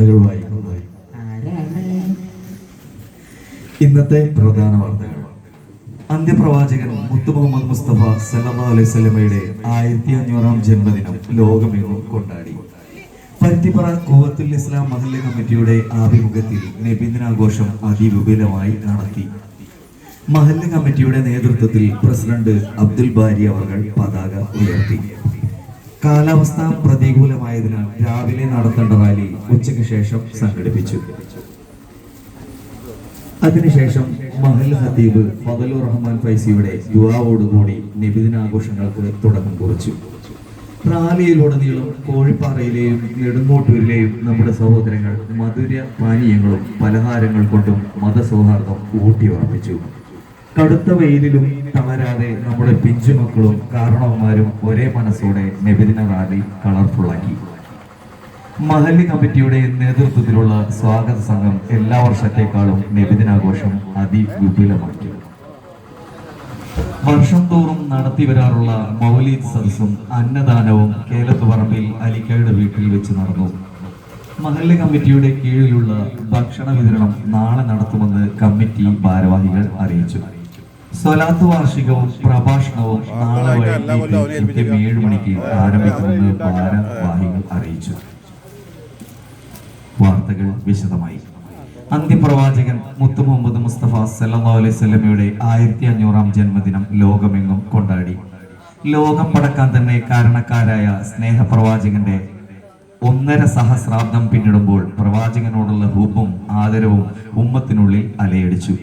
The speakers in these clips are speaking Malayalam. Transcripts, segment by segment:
വായിക്കുന്നത് ഇന്നത്തെ പ്രധാന വാർത്തകൾ. അന്ത്യപ്രവാചകൻ മുത്തു മുഹമ്മദ് മുസ്തഫ സല്ലാ അലൈഹി സ്വലമയുടെ ആയിരത്തി അഞ്ഞൂറാം ജന്മദിനം ലോകമെങ്ങും കൊണ്ടാടി. പരുത്തിപ്പറ കൂവത്തുൽ ഇസ്ലാം മഹല്ല് കമ്മിറ്റിയുടെ ആഭിമുഖ്യത്തിൽ നബിദിനാഘോഷം അതിവിപുലമായി നടത്തി. മഹല്ല് കമ്മിറ്റിയുടെ നേതൃത്വത്തിൽ പ്രസിഡന്റ് അബ്ദുൽ ബാരി അവർ പതാക ഉയർത്തി. കാലാവസ്ഥ പ്രതികൂലമായതിനാൽ രാവിലെ നടത്തേണ്ട റാലി ഉച്ചയ്ക്ക് ശേഷം സംഘടിപ്പിച്ചു. അതിനുശേഷം മഹൽ ഹത്തീബ് ഫതലു റഹ്മാൻ ഫൈസിയുടെ യുവാവോടുകൂടി നിബിദിനാഘോഷങ്ങൾക്ക് തുടക്കം കുറിച്ചു. റാലിയിലുടനീളം കോഴിപ്പാറയിലെയും നെടുങ്കോട്ടൂരിലെയും നമ്മുടെ സഹോദരങ്ങൾ മധുര പാനീയങ്ങളും പലഹാരങ്ങൾ കൊണ്ടും മതസൗഹാർദ്ദം ഊട്ടിയുറപ്പിച്ചു. കടുത്ത വെയിലിലും തളരാതെ നമ്മുടെ പിഞ്ചുമക്കളും കാരണവന്മാരും ഒരേ മനസ്സോടെ നബിദിന റാലി കളർഫുള്ളാക്കി. മഹല്ലി കമ്മിറ്റിയുടെ നേതൃത്വത്തിലുള്ള സ്വാഗത സംഘം എല്ലാ വർഷത്തെക്കാളും നബിദിനാഘോഷം അതിവിപുലമാക്കി. വർഷം തോറും നടത്തി വരാറുള്ള മൗലീദ് സദസ്സും അന്നദാനവും കേലത്തുപറമ്പിൽ അലിക്കയുടെ വീട്ടിൽ വെച്ച് നടന്നു. മഹല്ല് കമ്മിറ്റിയുടെ കീഴിലുള്ള ഭക്ഷണ വിതരണം നാളെ നടത്തുമെന്ന് കമ്മിറ്റി ഭാരവാഹികൾ അറിയിച്ചു. സ്വലാത്ത് വാർഷികവും പ്രഭാഷണവും നാളെ വൈകിട്ട് ഏഴ് മണിക്ക് ആരംഭിക്കുമെന്ന് ഭാരവാഹികൾ അറിയിച്ചു. വാർത്തകൾ വിശദമായി. അന്ത്യപ്രവാചകൻ മുത്തു മുഹമ്മദ് മുസ്തഫ സല്ലാ അലൈഹി സ്വലമയുടെ ആയിരത്തി അഞ്ഞൂറാം ജന്മദിനം ലോകമെങ്ങും കൊണ്ടാടി. ലോകം പടക്കാൻ തന്നെ കാരണക്കാരായ സ്നേഹപ്രവാചകന്റെ ഒന്നര സഹസ്രാബ്ദം പിന്നിടുമ്പോൾ പ്രവാചകനോടുള്ള ഹൂപ്പും ആദരവും ഉമ്മത്തിനുള്ളിൽ അലയടിച്ചു.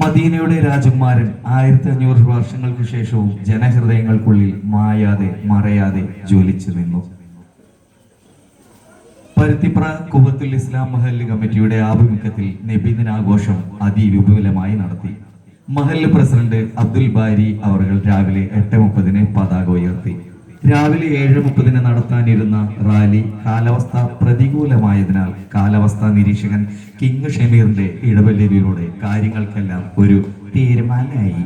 മദീനയുടെ രാജകുമാരൻ ആയിരത്തി അഞ്ഞൂറ് വർഷങ്ങൾക്ക് ശേഷവും ജനഹൃദയങ്ങൾക്കുള്ളിൽ മായാതെ മറയാതെ ജ്വലിച്ചു നിന്നു. പരുത്തിപ്ര കുവത്തുൽ ഇസ്ലാം മഹൽ കമ്മിറ്റിയുടെ ആഭിമുഖ്യത്തിൽ നബിദിനാഘോഷം അതിവിപുലമായി നടത്തി. മഹൽ പ്രസിഡന്റ് അബ്ദുൽ ബാരി അവർ രാവിലെ എട്ട് മുപ്പതിന് പതാക ഉയർത്തി. രാവിലെ ഏഴ് മുപ്പതിന് നടത്താനിരുന്ന റാലി കാലാവസ്ഥ പ്രതികൂലമായതിനാൽ കാലാവസ്ഥാ നിരീക്ഷകൻ കിങ് ഷമീറിന്റെ ഇടപെടലിലൂടെ കാര്യങ്ങൾക്കെല്ലാം ഒരു തീരുമാനമായി.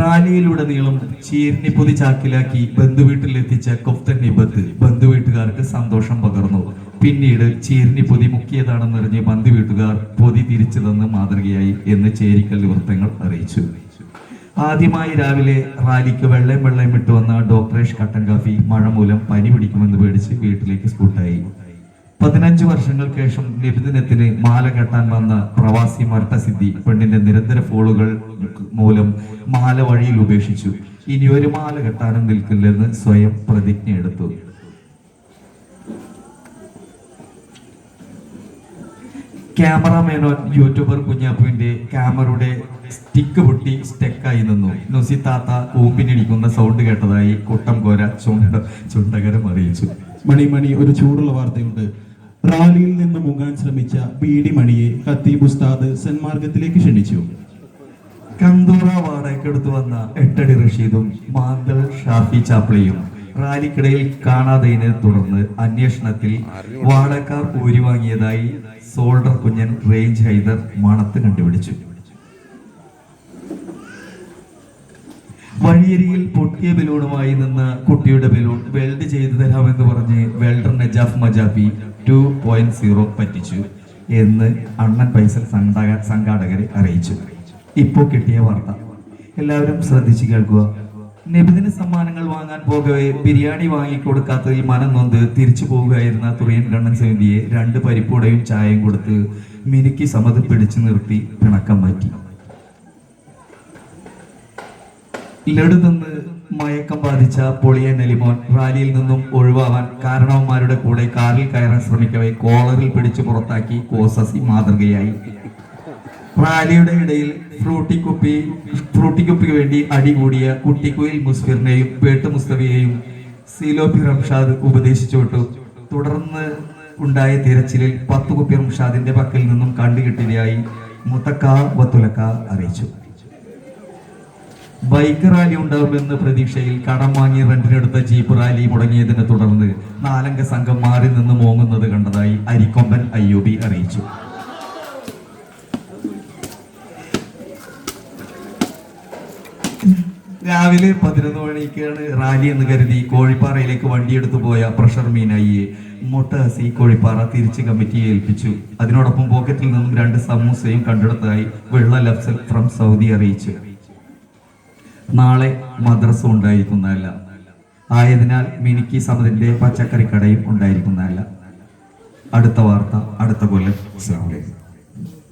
റാലിയിലുടനീളം ചീരിനി പൊതി ചാക്കിലാക്കി ബന്ധുവീട്ടിലെത്തിച്ച കൊഫ്തൻ നിബത്ത് ബന്ധുവീട്ടുകാർക്ക് സന്തോഷം പകർന്നു. പിന്നീട് ചീരിനി പൊതി മുക്കിയതാണെന്നറിഞ്ഞ് ബന്ധുവീട്ടുകാർ പൊതി തിരിച്ചു തന്ന് മാതൃകയായി എന്ന് ചേരിക്കൽ വൃത്തങ്ങൾ അറിയിച്ചു. ആദ്യമായി രാവിലെ റാലിക്ക് വെള്ളയും വെള്ളയും ഇട്ട് വന്ന ഡോക്ടറേഷ് കട്ടൻ കാഫി മഴ മൂലം പനി പിടിക്കുമെന്ന് പേടിച്ച് വീട്ടിലേക്ക് സ്കൂട്ടായി. പതിനഞ്ചു വർഷങ്ങൾക്ക് ശേഷം നിബിദിനത്തിന് മാല കെട്ടാൻ വന്ന പ്രവാസി മരട്ടസിദ്ധി പെണ്ണിന്റെ നിരന്തര ഫോളുകൾ മൂലം മാല വഴിയിൽ ഉപേക്ഷിച്ചു. ഇനി ഒരു മാല കെട്ടാനും നിൽക്കില്ലെന്ന് സ്വയം പ്രതിജ്ഞ എടുത്തു ക്യാമറാമാനോൻ യൂട്യൂബർ കുഞ്ഞാപ്പുവിന്റെ ക്യാമറയുടെ സ്റ്റിക്ക് പൊട്ടി സ്റ്റെക്കായി നിന്നു. നൊസി താത്ത കൂമ്പിനിടിക്കുന്ന സൗണ്ട് കേട്ടതായി കുട്ടം കോര ചുണ്ട ചുണ്ടകരം അറിയിച്ചു. മണി മണി ഒരു ചൂടുള്ള വാർത്തയുണ്ട്. റാലിയിൽ നിന്ന് മുങ്ങാൻ ശ്രമിച്ച ബി ഡി മണിയെ ഖത്തീബ് ഉസ്താദ് സന്മാർഗത്തിലേക്ക് ക്ഷണിച്ചു. കന്തൂറ വാടകയ്ക്കെടുത്തു വന്ന എട്ടടി റഷീദും മാന്തൽ ഷാഫി ചാപ്ലിയും റാലിക്കിടയിൽ കാണാതതിനെ തുടർന്ന് അന്വേഷണത്തിൽ വാടകക്കാർ ഊരി വാങ്ങിയതായി സോൾഡർ കുഞ്ഞൻ റേഞ്ച് ഹൈദർ മണത്ത് കണ്ടുപിടിച്ചു. വഴിയരിയിൽ പൊട്ടിയ ബലൂണുമായി നിന്ന് കുട്ടിയുടെ ബലൂൺ വെൽഡ് ചെയ്തു തരാമെന്ന് പറഞ്ഞ് welder Najaf Majabi two point zero പറ്റിച്ചു എന്ന് അണ്ണൻ പൈസൽ സംഘാടക സംഘാടകരെ അറിയിച്ചു. ഇപ്പോൾ കിട്ടിയ വാർത്ത. എല്ലാവരും ശ്രദ്ധിച്ചു കേൾക്കുക. നബിദിന സമ്മാനങ്ങൾ വാങ്ങാൻ പോകവെ ബിരിയാണി വാങ്ങിക്കൊടുക്കാത്തതിൽ മനം നൊന്ത് തിരിച്ചു പോവുകയായിരുന്ന തുറിയൻ കണ്ണൻ സമിതിയെ രണ്ട് പരിപ്പുടയും ചായയും കൊടുത്ത് മിനുക്കി സമത് പിടിച്ചു നിർത്തി പിണക്കം മാറ്റി. ലഡു നിന്ന് മയക്കം ബാധിച്ച പൊളിയൻ എലിമോൻ റാലിയിൽ നിന്നും ഒഴിവാവാൻ കാരണവന്മാരുടെ കൂടെ കാറിൽ കയറാൻ ശ്രമിക്കവേ കോളറിൽ പിടിച്ചു പുറത്താക്കി കോസസി മാതൃകയായി. റാലിയുടെ ഇടയിൽ ഫ്രൂട്ടിക്കുപ്പി ഫ്രൂട്ടിക്കുപ്പിക്ക് വേണ്ടി അടികൂടിയ കുട്ടിക്കുയിൽ മുസ്ഫിറിനെയും പേട്ട് മുസ്തഫിയെയും സീലോപ്പി റംഷാദ് ഉപദേശിച്ചു വിട്ടു തുടർന്ന് ഉണ്ടായ തിരച്ചിലിൽ പത്ത് കുപ്പി റംഷാദിന്റെ പക്കൽ നിന്നും കണ്ടുകിട്ടിയതായി മുത്തക്ക വത്തുലക്ക അറിയിച്ചു. ബൈക്ക് റാലി ഉണ്ടാവുമെന്ന പ്രതീക്ഷയിൽ കടം വാങ്ങി റെന്റിനെടുത്ത ജീപ്പ് റാലി മുടങ്ങിയതിനെ തുടർന്ന് നാലംഗ സംഘം മാറി നിന്ന് മോങ്ങുന്നത് കണ്ടതായി അരിക്കൊമ്പൻ അയ്യൂബി അറിയിച്ചു. രാവിലെ പതിനൊന്ന് മണിക്കാണ് റാലി എന്ന് കരുതി കോഴിപ്പാറയിലേക്ക് വണ്ടിയെടുത്തു പോയ പ്രഷർ മീനായിയെ മൊട്ടാസി കോഴിപ്പാറ തിരിച്ച് കമ്മിറ്റിയെ ഏൽപ്പിച്ചു. അതിനോടൊപ്പം പോക്കറ്റിൽ നിന്നും രണ്ട് സമൂസയും കണ്ടെടുത്തായി വെള്ള ലഫ്സൽ ഫ്രം സൗദി അറിയിച്ചു. നാളെ മദ്രസ ഉണ്ടായിരിക്കുന്നതല്ല. ആയതിനാൽ മിനിക്ക് സമതിന്റെ പച്ചക്കറി കടയും ഉണ്ടായിരിക്കുന്നതല്ല. അടുത്ത വാർത്ത അടുത്ത കൊല്ലം. അസ്സലാമു അലൈക്കും.